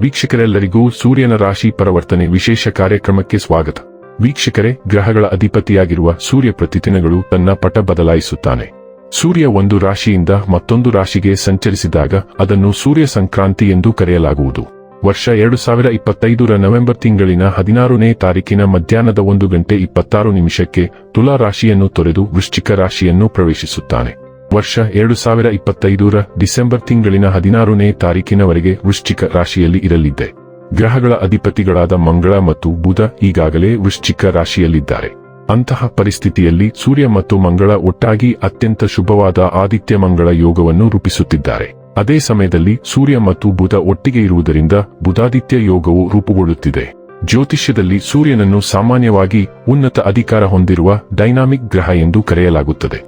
ವೀಕ್ಷಕರೆಲ್ಲರಿಗೂ ಸೂರ್ಯನ ರಾಶಿ ಪರಿವರ್ತನೆ ವಿಶೇಷ ಕಾರ್ಯಕ್ರಮಕ್ಕೆ ಸ್ವಾಗತ. ವೀಕ್ಷಕರೇ, ಗ್ರಹಗಳ ಅಧಿಪತಿಯಾಗಿರುವ ಸೂರ್ಯ ಪ್ರತಿದಿನಗಳು ತನ್ನ ಪಟ ಬದಲಾಯಿಸುತ್ತಾನೆ. ಸೂರ್ಯ ಒಂದು ರಾಶಿಯಿಂದ ಮತ್ತೊಂದು ರಾಶಿಗೆ ಸಂಚರಿಸಿದಾಗ ಅದನ್ನು ಸೂರ್ಯ ಸಂಕ್ರಾಂತಿ ಎಂದು ಕರೆಯಲಾಗುವುದು. ವರ್ಷ ಎರಡು ಸಾವಿರ ಇಪ್ಪತ್ತೈದರ ನವೆಂಬರ್ ತಿಂಗಳಿನ ಹದಿನಾರನೇ ತಾರೀಕಿನ ಮಧ್ಯಾಹ್ನದ ಒಂದು ಗಂಟೆ ಇಪ್ಪತ್ತಾರು ನಿಮಿಷಕ್ಕೆ ತುಲಾ ರಾಶಿಯನ್ನು ತೊರೆದು ವೃಶ್ಚಿಕ ರಾಶಿಯನ್ನು ಪ್ರವೇಶಿಸುತ್ತಾನೆ. ವರ್ಷ ಎರಡು ಸಾವಿರ ಇಪ್ಪತ್ತೈದರ ಡಿಸೆಂಬರ್ ತಿಂಗಳಿನ ಹದಿನಾರನೇ ತಾರೀಕಿನವರೆಗೆ ವೃಶ್ಚಿಕ ರಾಶಿಯಲ್ಲಿ ಇರಲಿದ್ದೆ. ಗ್ರಹಗಳ ಅಧಿಪತಿಗಳಾದ ಮಂಗಳ ಮತ್ತು ಬುಧ ಈಗಾಗಲೇ ವೃಶ್ಚಿಕ ರಾಶಿಯಲ್ಲಿದ್ದಾರೆ. ಅಂತಹ ಪರಿಸ್ಥಿತಿಯಲ್ಲಿ ಸೂರ್ಯ ಮತ್ತು ಮಂಗಳ ಒಟ್ಟಾಗಿ ಅತ್ಯಂತ ಶುಭವಾದ ಆದಿತ್ಯ ಮಂಗಳ ಯೋಗವನ್ನು ರೂಪಿಸುತ್ತಿದ್ದಾರೆ. ಅದೇ ಸಮಯದಲ್ಲಿ ಸೂರ್ಯ ಮತ್ತು ಬುಧ ಒಟ್ಟಿಗೆ ಇರುವುದರಿಂದ ಬುಧಾದಿತ್ಯ ಯೋಗವು ರೂಪುಗೊಳ್ಳುತ್ತಿದೆ. ಜ್ಯೋತಿಷ್ಯದಲ್ಲಿ ಸೂರ್ಯನನ್ನು ಸಾಮಾನ್ಯವಾಗಿ ಉನ್ನತ ಅಧಿಕಾರ ಹೊಂದಿರುವ ಡೈನಾಮಿಕ್ ಗ್ರಹ ಎಂದು ಕರೆಯಲಾಗುತ್ತದೆ.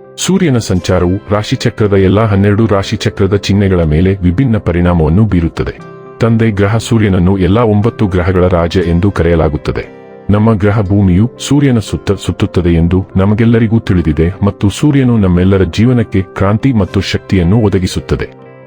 ಸೂರ್ಯನ ಸಂಚಾರವು ರಾಶಿಚಕ್ರದ ಎಲ್ಲಾ ಹನ್ನೆರಡು ರಾಶಿಚಕ್ರದ ಚಿಹ್ನೆಗಳ ಮೇಲೆ ವಿಭಿನ್ನ ಪರಿಣಾಮವನ್ನು ಬೀರುತ್ತದೆ. ತಂದೆ ಗ್ರಹ ಸೂರ್ಯನನ್ನು ಎಲ್ಲಾ ಒಂಬತ್ತು ಗ್ರಹಗಳ ರಾಜ ಎಂದು ಕರೆಯಲಾಗುತ್ತದೆ. ನಮ್ಮ ಗ್ರಹ ಭೂಮಿಯು ಸೂರ್ಯನ ಸುತ್ತ ಸುತ್ತುತ್ತದೆ ಎಂದು ನಮಗೆಲ್ಲರಿಗೂ ತಿಳಿದಿದೆ ಮತ್ತು ಸೂರ್ಯನು ನಮ್ಮೆಲ್ಲರ ಜೀವನಕ್ಕೆ ಕ್ರಾಂತಿ ಮತ್ತು ಶಕ್ತಿಯನ್ನು ಒದಗಿಸುತ್ತದೆ.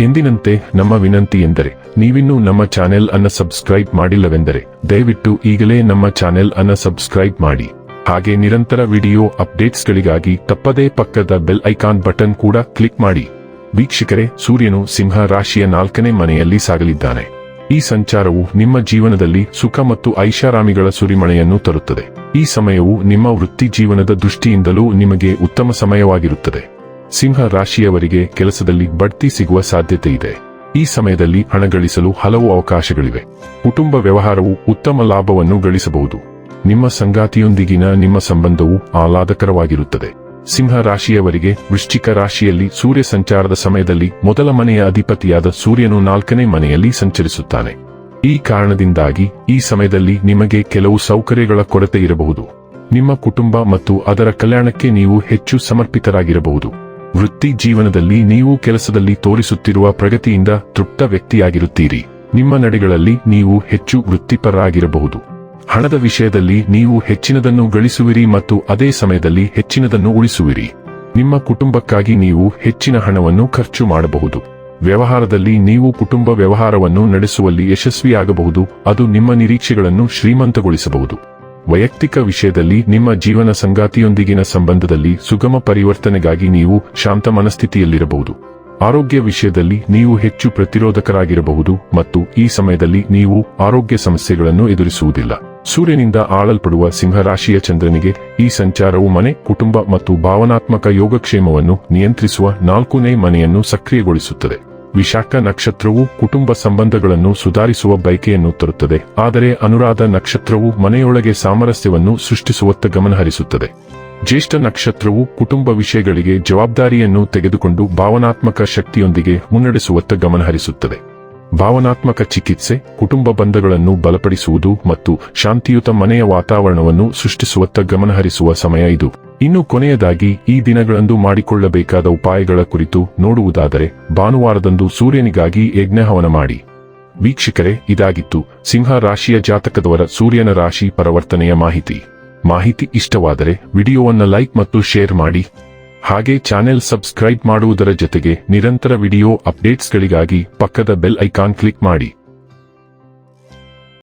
ಎಂದಿನಂತೆ ನಮ್ಮ ವಿನಂತಿ ಎಂದರೆ, ನೀವಿನ್ನೂ ನಮ್ಮ ಚಾನೆಲ್ ಅನ್ನ ಸಬ್ಸ್ಕ್ರೈಬ್ ಮಾಡಿಲ್ಲವೆಂದರೆ, ದಯವಿಟ್ಟು ಈಗಲೇ ನಮ್ಮ ಚಾನೆಲ್ ಅನ್ನ ಸಬ್ಸ್ಕ್ರೈಬ್ ಮಾಡಿ. ಹಾಗೆ ನಿರಂತರ ವಿಡಿಯೋ ಅಪ್ಡೇಟ್ಸ್ಗಳಿಗಾಗಿ ತಪ್ಪದೇ ಪಕ್ಕದ ಬೆಲ್ ಐಕಾನ್ ಬಟನ್ ಕೂಡ ಕ್ಲಿಕ್ ಮಾಡಿ. ವೀಕ್ಷಕರೇ, ಸೂರ್ಯನು ಸಿಂಹ ರಾಶಿಯ ನಾಲ್ಕನೇ ಮನೆಯಲ್ಲಿ ಸಾಗಲಿದ್ದಾನೆ. ಈ ಸಂಚಾರವು ನಿಮ್ಮ ಜೀವನದಲ್ಲಿ ಸುಖ ಮತ್ತು ಐಷಾರಾಮಿಗಳ ಸುರಿಮಳೆಯನ್ನು ತರುತ್ತದೆ. ಈ ಸಮಯವು ನಿಮ್ಮ ವೃತ್ತಿ ಜೀವನದ ದೃಷ್ಟಿಯಿಂದಲೂ ನಿಮಗೆ ಉತ್ತಮ ಸಮಯವಾಗಿರುತ್ತದೆ. ಸಿಂಹ ರಾಶಿಯವರಿಗೆ ಕೆಲಸದಲ್ಲಿ ಬಡ್ತಿ ಸಿಗುವ ಸಾಧ್ಯತೆ ಇದೆ. ಈ ಸಮಯದಲ್ಲಿ ಹಣ ಗಳಿಸಲು ಹಲವು ಅವಕಾಶಗಳಿವೆ. ಕುಟುಂಬ ವ್ಯವಹಾರವು ಉತ್ತಮ ಲಾಭವನ್ನು ಗಳಿಸಬಹುದು. ನಿಮ್ಮ ಸಂಗಾತಿಯೊಂದಿಗಿನ ನಿಮ್ಮ ಸಂಬಂಧವು ಆಹ್ಲಾದಕರವಾಗಿರುತ್ತದೆ. ಸಿಂಹ ರಾಶಿಯವರಿಗೆ ವೃಶ್ಚಿಕ ರಾಶಿಯಲ್ಲಿ ಸೂರ್ಯ ಸಂಚಾರದ ಸಮಯದಲ್ಲಿ ಮೊದಲ ಮನೆಯ ಅಧಿಪತಿಯಾದ ಸೂರ್ಯನು ನಾಲ್ಕನೇ ಮನೆಯಲ್ಲಿ ಸಂಚರಿಸುತ್ತಾನೆ. ಈ ಕಾರಣದಿಂದಾಗಿ ಈ ಸಮಯದಲ್ಲಿ ನಿಮಗೆ ಕೆಲವು ಸೌಕರ್ಯಗಳ ಕೊರತೆ ಇರಬಹುದು. ನಿಮ್ಮ ಕುಟುಂಬ ಮತ್ತು ಅದರ ಕಲ್ಯಾಣಕ್ಕೆ ನೀವು ಹೆಚ್ಚು ಸಮರ್ಪಿತರಾಗಿರಬಹುದು. ವೃತ್ತಿ ಜೀವನದಲ್ಲಿ ನೀವು ಕೆಲಸದಲ್ಲಿ ತೋರಿಸುತ್ತಿರುವ ಪ್ರಗತಿಯಿಂದ ತೃಪ್ತ ವ್ಯಕ್ತಿಯಾಗಿರುತ್ತೀರಿ. ನಿಮ್ಮ ನಡೆಗಳಲ್ಲಿ ನೀವು ಹೆಚ್ಚು ವೃತ್ತಿಪರರಾಗಿರಬಹುದು. ಹಣದ ವಿಷಯದಲ್ಲಿ ನೀವು ಹೆಚ್ಚಿನದನ್ನು ಗಳಿಸುವಿರಿ ಮತ್ತು ಅದೇ ಸಮಯದಲ್ಲಿ ಹೆಚ್ಚಿನದನ್ನು ಉಳಿಸುವಿರಿ. ನಿಮ್ಮ ಕುಟುಂಬಕ್ಕಾಗಿ ನೀವು ಹೆಚ್ಚಿನ ಹಣವನ್ನು ಖರ್ಚು ಮಾಡಬಹುದು. ವ್ಯವಹಾರದಲ್ಲಿ ನೀವು ಕುಟುಂಬ ವ್ಯವಹಾರವನ್ನು ನಡೆಸುವಲ್ಲಿ ಯಶಸ್ವಿಯಾಗಬಹುದು. ಅದು ನಿಮ್ಮ ನಿರೀಕ್ಷೆಗಳನ್ನು ಶ್ರೀಮಂತಗೊಳಿಸಬಹುದು. ವೈಯಕ್ತಿಕ ವಿಷಯದಲ್ಲಿ ನಿಮ್ಮ ಜೀವನ ಸಂಗಾತಿಯೊಂದಿಗಿನ ಸಂಬಂಧದಲ್ಲಿ ಸುಗಮ ಪರಿವರ್ತನೆಗಾಗಿ ನೀವು ಶಾಂತ ಮನಸ್ಥಿತಿಯಲ್ಲಿರಬಹುದು. ಆರೋಗ್ಯ ವಿಷಯದಲ್ಲಿ ನೀವು ಹೆಚ್ಚು ಪ್ರತಿರೋಧಕರಾಗಿರಬಹುದು ಮತ್ತು ಈ ಸಮಯದಲ್ಲಿ ನೀವು ಆರೋಗ್ಯ ಸಮಸ್ಯೆಗಳನ್ನು ಎದುರಿಸುವುದಿಲ್ಲ. ಸೂರ್ಯನಿಂದ ಆಳಲ್ಪಡುವ ಸಿಂಹರಾಶಿಯ ಚಂದ್ರನಿಗೆ ಈ ಸಂಚಾರವು ಮನೆ, ಕುಟುಂಬ ಮತ್ತು ಭಾವನಾತ್ಮಕ ಯೋಗಕ್ಷೇಮವನ್ನು ನಿಯಂತ್ರಿಸುವ ನಾಲ್ಕನೇ ಮನೆಯನ್ನು ಸಕ್ರಿಯಗೊಳಿಸುತ್ತದೆ. ವಿಶಾಖ ನಕ್ಷತ್ರವು ಕುಟುಂಬ ಸಂಬಂಧಗಳನ್ನು ಸುಧಾರಿಸುವ ಬಯಕೆಯನ್ನು ತರುತ್ತದೆ, ಆದರೆ ಅನುರಾಧ ನಕ್ಷತ್ರವು ಮನೆಯೊಳಗೆ ಸಾಮರಸ್ಯವನ್ನು ಸೃಷ್ಟಿಸುವತ್ತ ಗಮನಹರಿಸುತ್ತದೆ. ಜ್ಯೇಷ್ಠ ನಕ್ಷತ್ರವು ಕುಟುಂಬ ವಿಷಯಗಳಿಗೆ ಜವಾಬ್ದಾರಿಯನ್ನು ತೆಗೆದುಕೊಂಡು ಭಾವನಾತ್ಮಕ ಶಕ್ತಿಯೊಂದಿಗೆ ಮುನ್ನಡೆಸುವತ್ತ ಗಮನಹರಿಸುತ್ತದೆ. ಭಾವನಾತ್ಮಕ ಚಿಕಿತ್ಸೆ, ಕುಟುಂಬ ಬಂಧಗಳನ್ನು ಬಲಪಡಿಸುವುದು ಮತ್ತು ಶಾಂತಿಯುತ ಮನೆಯ ವಾತಾವರಣವನ್ನು ಸೃಷ್ಟಿಸುವತ್ತ ಗಮನಹರಿಸುವ ಸಮಯ ಇದು. ಇನ್ನು ಕೊನೆಯದಾಗಿ ಈ ದಿನಗಳಂದು ಮಾಡಿಕೊಳ್ಳಬೇಕಾದ ಉಪಾಯಗಳ ಕುರಿತು ನೋಡುವುದಾದರೆ ಭಾನುವಾರದಂದು ಸೂರ್ಯನಿಗಾಗಿ ಯಜ್ಞಹವನ ಮಾಡಿ. ವೀಕ್ಷಕರೇ, ಇದಾಗಿತ್ತು ಸಿಂಹ ರಾಶಿಯ ಜಾತಕದವರ ಸೂರ್ಯನ ರಾಶಿ ಪರಿವರ್ತನೆಯ ಮಾಹಿತಿ. ಮಾಹಿತಿ ಇಷ್ಟವಾದರೆ ವಿಡಿಯೋವನ್ನ ಲೈಕ್ ಮತ್ತು ಶೇರ್ ಮಾಡಿ. ಹಾಗೆ ಚಾನೆಲ್ ಸಬ್ಸ್ಕ್ರೈಬ್ ಮಾಡುವುದರ ಜೊತೆಗೆ ನಿರಂತರ ವಿಡಿಯೋ ಅಪ್ಡೇಟ್ಸ್ಗಳಿಗಾಗಿ ಪಕ್ಕದ ಬೆಲ್ ಐಕಾನ್ ಕ್ಲಿಕ್ ಮಾಡಿ.